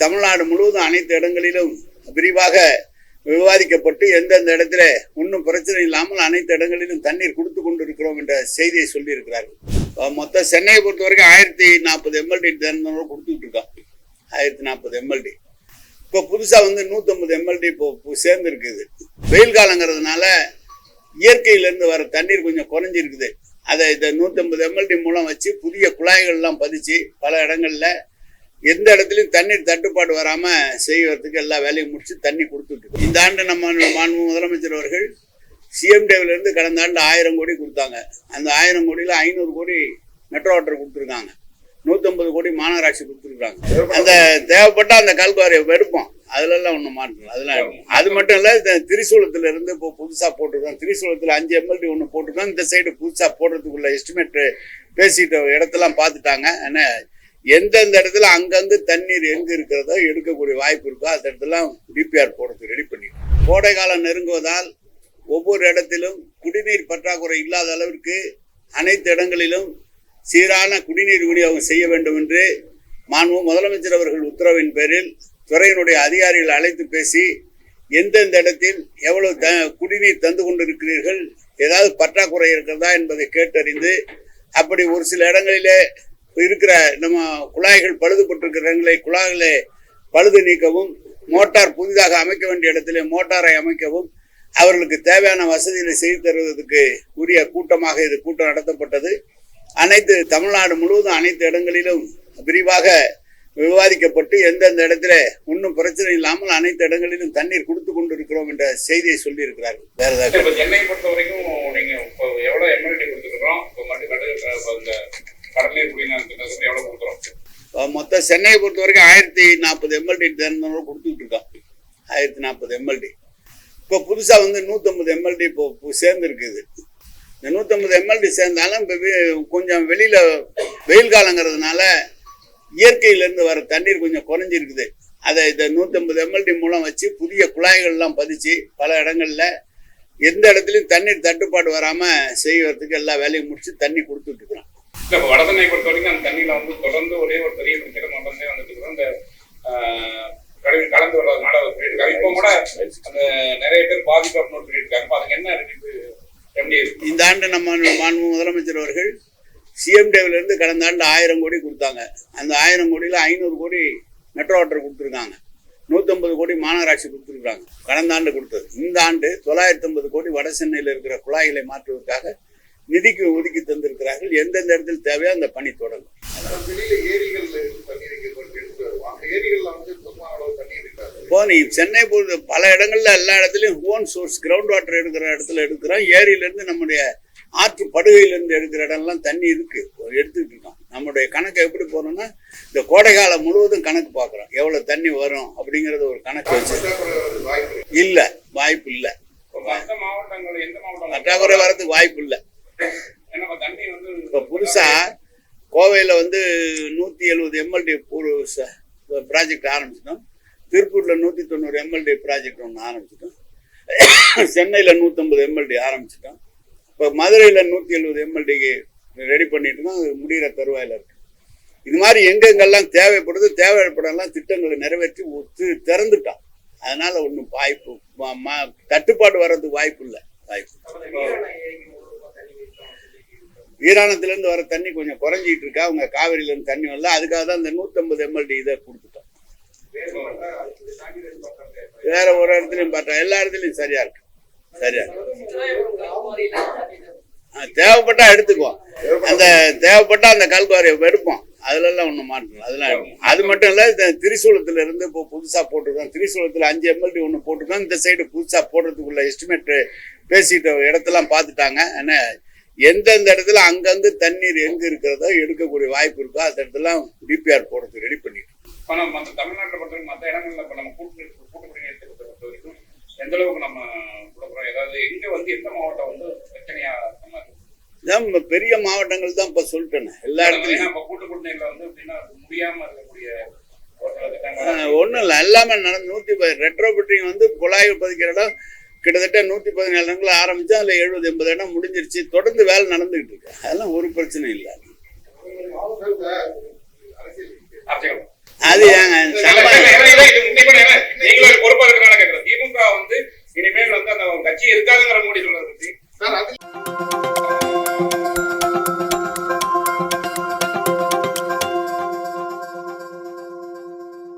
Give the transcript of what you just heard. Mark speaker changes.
Speaker 1: தமிழ்நாடு முழுவதும் அனைத்து இடங்களிலும் விரிவாக விவாதிக்கப்பட்டு எந்தெந்த இடத்துல ஒன்றும் பிரச்சனை இல்லாமல் அனைத்து இடங்களிலும் தண்ணீர் கொடுத்து கொண்டிருக்கிறோம் என்ற செய்தியை சொல்லியிருக்கிறார்கள். மொத்த மொத்தம் சென்னையை பொறுத்த வரைக்கும் ஆயிரத்தி நாற்பது எம்எல்டி தினந்தோறும் கொடுத்துட்டு இருக்கோம் ஆயிரத்தி நாற்பது எம்எல்டி இப்போ புதுசாக வந்து நூற்றம்பது எம்எல்டி இப்போ சேர்ந்துருக்குது. வெயில் காலங்கிறதுனால இயற்கையிலேருந்து வர தண்ணீர் கொஞ்சம் குறைஞ்சிருக்குது. அதை இந்த நூற்றம்பது எம்எல்டி மூலம் வச்சு புதிய குழாய்கள்லாம் பதிச்சு பல இடங்கள்ல எந்த இடத்துலையும் தண்ணீர் தட்டுப்பாடு வராமல் செய்வதற்கு எல்லா வேலையும் முடிச்சு தண்ணி கொடுத்துட்டு இந்த ஆண்டு நம்ம மாண்பு முதலமைச்சர் அவர்கள் சிஎம்டேவில இருந்து கடந்த ஆண்டு ஆயிரம் கோடி கொடுத்தாங்க. அந்த ஆயிரம் கோடியில் ஐநூறு கோடி மெட்ரோ வாட்டர் கொடுத்துருக்காங்க. நூற்றம்பது கோடி மாநகராட்சி கொடுத்துருக்காங்க. அந்த தேவைப்பட்ட அந்த கல்குவாரியை எடுப்போம். அதுலலாம் ஒன்றும் மாற்றல அதெல்லாம் அது மட்டும் இல்லை இந்த திரிசூலத்துல இருந்து இப்போ புதுசாக போட்டிருக்கோம் திரிசூலத்தில் அஞ்சு எம்எல்டி ஒன்று போட்டிருக்கோம் இந்த சைடு புதுசாக போடுறதுக்குள்ள எஸ்டிமேட் பேசிட்டு இடத்தெல்லாம் பார்த்துட்டாங்க. ஏன்னா எந்தெந்த இடத்துல அங்கங்க தண்ணீர் எங்கே இருக்கிறதோ எடுக்கக்கூடிய வாய்ப்பு இருக்கோ அந்த இடத்துல டிபிஆர் போடுறதுக்கு ரெடி பண்ணி கோடை காலம் நெருங்குவதால் ஒவ்வொரு இடத்திலும் குடிநீர் பற்றாக்குறை இல்லாத அளவிற்கு அனைத்து இடங்களிலும் சீரான குடிநீர் விநியோகம் செய்ய வேண்டும் என்று மாண்பு முதலமைச்சர் அவர்கள் உத்தரவின் பேரில் துறையினுடைய அதிகாரிகள் அழைத்து பேசி எந்தெந்த இடத்தில் எவ்வளவு த குடிநீர் தந்து கொண்டிருக்கிறீர்கள் ஏதாவது பற்றாக்குறை இருக்கிறதா என்பதை கேட்டறிந்து அப்படி ஒரு சில இடங்களிலே இருக்கிற நம்ம குழாய்கள் பழுதுபட்டிருக்கிற இடங்களை குழாய்களை பழுது நீக்கவும் மோட்டார் புதிதாக அமைக்க வேண்டிய இடத்திலே மோட்டாரை அமைக்கவும் அவர்களுக்கு தேவையான வசதிகளை செய்து தருவதற்கு உரிய கூட்டமாக இது கூட்டம் நடத்தப்பட்டது. அனைத்து தமிழ்நாடு முழுவதும் அனைத்து இடங்களிலும் விரிவாக விவாதிக்கப்பட்டு எந்தெந்த இடத்துல ஒன்றும் பிரச்சனை இல்லாமல் அனைத்து இடங்களிலும் தண்ணீர் கொடுத்து கொண்டிருக்கிறோம் என்ற செய்தியை சொல்லியிருக்கிறார்கள். வேற ஏதாவது
Speaker 2: சென்னை பொறுத்த வரைக்கும் நீங்க எவ்வளவு எம்எல்ஏ கொடுத்துருக்கோம் இப்போ குடிநீர் எவ்வளவு கொடுக்குறோம்?
Speaker 1: மொத்தம் சென்னையை பொறுத்த வரைக்கும் ஆயிரத்தி நாற்பது எம்எல்டி தினந்தோறும் கொடுத்துட்டு இருக்கோம் ஆயிரத்தி நாற்பது எம்எல்டி இப்போ புதுசாக வந்து நூற்றம்பது எம்எல்டி இப்போ சேர்ந்துருக்குது இந்த நூற்றம்பது எம்எல்டி சேர்ந்தாலும் இப்போ கொஞ்சம் வெளியில் வெயில் காலங்கிறதுனால இயற்கையிலேருந்து வர தண்ணீர் கொஞ்சம் குறைஞ்சிருக்குது. அதை இந்த நூற்றம்பது எம்எல்டி மூலம் வச்சு புதிய குழாய்கள்லாம் பதிச்சு பல இடங்கள்ல எந்த இடத்துலையும் தண்ணீர் தட்டுப்பாடு வராமல் செய்வதற்கு எல்லா வேலையும் முடிச்சு தண்ணி கொடுத்துட்டு இருக்கிறோம்
Speaker 2: இல்ல இப்போ வடசென்னை பொறுத்த வரைக்கும் அந்த தண்ணியில வந்து தொடர்ந்து ஒரே ஒரு பெரிய பிரச்சனை மட்டுமே வந்துட்டு இருக்கிறோம் இந்த கடலில் கலந்து வர்றதுனால ஒரு சொல்லிட்டு இப்போ கூட அந்த நிறைய பேர் பாதிப்பு அப்படின்னு சொல்லிட்டு இருக்காங்க அதுக்கு என்ன இருக்கு?
Speaker 1: இந்த ஆண்டு நம்ம மாண்பு முதலமைச்சர் அவர்கள் சிஎம்டேவில இருந்து கடந்த ஆண்டு ஆயிரம் கோடி கொடுத்தாங்க. அந்த ஆயிரம் கோடியில் ஐநூறு கோடி மெட்ரோ வாட்டர் கொடுத்துருக்காங்க. நூற்றம்பது கோடி மாநகராட்சி கொடுத்துருக்காங்க. கடந்த ஆண்டு கொடுத்தது. இந்த ஆண்டு தொள்ளாயிரத்தி ஐம்பது கோடி வட சென்னையில் இருக்கிற குழாய்களை மாற்றுவதற்காக நிதிக்கு ஒதுக்கி தந்திருக்கிறார்கள். எந்தெந்த இடத்தில் தேவையோ அந்த பணி தொடங்கும்.
Speaker 3: இருக்காது
Speaker 1: நீ சென்னை பொறுத்த பல இடங்கள்ல எல்லா இடத்துலையும் ஓன் சோர்ஸ் கிரவுண்ட் வாட்டர் எடுக்கிற இடத்துல எடுக்கிறோம். ஏரியிலேருந்து நம்முடைய ஆற்று படுகையிலேருந்து எடுக்கிற இடம்லாம் தண்ணி இருக்கு. எடுத்துக்கிட்டு இருக்கோம். நம்முடைய கணக்கு எப்படி போறோம்னா இந்த கோடை காலம் முழுவதும் கணக்கு பார்க்குறோம். எவ்வளோ தண்ணி வரும் அப்படிங்கிறது ஒரு கணக்கு வச்சு இல்லை வாய்ப்பு இல்லை. பற்றாக்குறை வரதுக்கு வாய்ப்பு இல்லை.
Speaker 2: இப்போ
Speaker 1: புதுசாக கோவையில் வந்து நூற்றி எழுபது எம்எல்டி ஒரு ப்ராஜெக்ட் ஆரம்பிச்சிட்டோம். திருப்பூரில் நூற்றி தொண்ணூறு எம்எல்டி ப்ராஜெக்ட் ஒன்று ஆரம்பிச்சிட்டோம். சென்னையில் நூற்றம்பது எம்எல்டி ஆரம்பிச்சிட்டோம். இப்போ மதுரையில் நூற்றி எழுபது எம்எல்டிக்கு ரெடி பண்ணிட்டு தான் அது முடிகிற தருவாயில் இருக்கு. இது மாதிரி எங்கெங்கெல்லாம் தேவைப்படுது தேவைப்படலாம் திட்டங்களை நிறைவேற்றி ஒத்து திறந்துட்டோம். அதனால் ஒன்றும் வாய்ப்பு தட்டுப்பாடு வர்றதுக்கு வாய்ப்பு இல்லை. வாய்ப்பு வர தண்ணி கொஞ்சம் குறைஞ்சிட்டு இருக்கா. அவங்க காவிரியிலேருந்து தண்ணி வரல. அதுக்காக தான் இந்த நூற்றம்பது எம்எல்டி இதை கொடுத்துட்டோம். வேற ஒரு இடத்துலையும் பார்த்தா எல்லா இடத்துலையும் சரியா இருக்கு. சரியா தேவைப்பட்டா எடுத்துக்குவோம். அந்த தேவைப்பட்டா அந்த கல்குவாரியை எடுப்போம் அதுலலாம் ஒன்றும் மாற்றணும் அதெல்லாம் எடுப்போம் அது மட்டும் இல்லை இந்த திரிசூலத்துல இருந்து இப்போ புதுசாக போட்டிருக்கோம் திரிசூலத்தில் அஞ்சு எம்எல்டி ஒன்று போட்டிருக்கோம் இந்த சைடு புதுசாக போடுறதுக்குள்ள எஸ்டிமேட் பேசிட்ட இடத்தெல்லாம் பார்த்துட்டாங்க. ஏன்னா எந்தெந்த இடத்துல அங்கங்க தண்ணீர் எங்க இருக்கிறதோ எடுக்கக்கூடிய வாய்ப்பு இருக்கோ அந்த இடத்துல டிபிஆர் போடுறதுக்கு ரெடி பண்ணிட்டு.
Speaker 2: இப்போ நம்ம
Speaker 1: பெரிய மாவட்டங்கள் தான் இப்போ சொல்லிட்டேனே. எல்லா இடத்துலையும். ஒன்றும் இல்லை. எல்லாமே நடந்து நூற்றி ப ரெட்ரோபிட்டிங் வந்து குழாய் பதிக்கிற இடம் கிட்டத்தட்ட நூற்றி பதினேழு இடங்கள் ஆரம்பிச்சு அதில் எழுபது எண்பது இடம் முடிஞ்சிருச்சு. தொடர்ந்து வேலை நடந்துகிட்டு இருக்கு. அதெல்லாம் ஒரு பிரச்சனை இல்லை. அது ஏங்க
Speaker 2: இல்ல,
Speaker 1: சாம்பார்
Speaker 2: இல்ல, இல்ல, இல்ல, இது முக்கியமான ஏன்னா, நீங்களும் அதுக்கு பொறுப்பா இருக்கிறனால கேக்குறேன். திமுக வந்து இனிமேல் வந்து அந்த கட்சி இருக்காதுங்கிற மோடி சொல்றதை பத்தி.
Speaker 3: சார் அது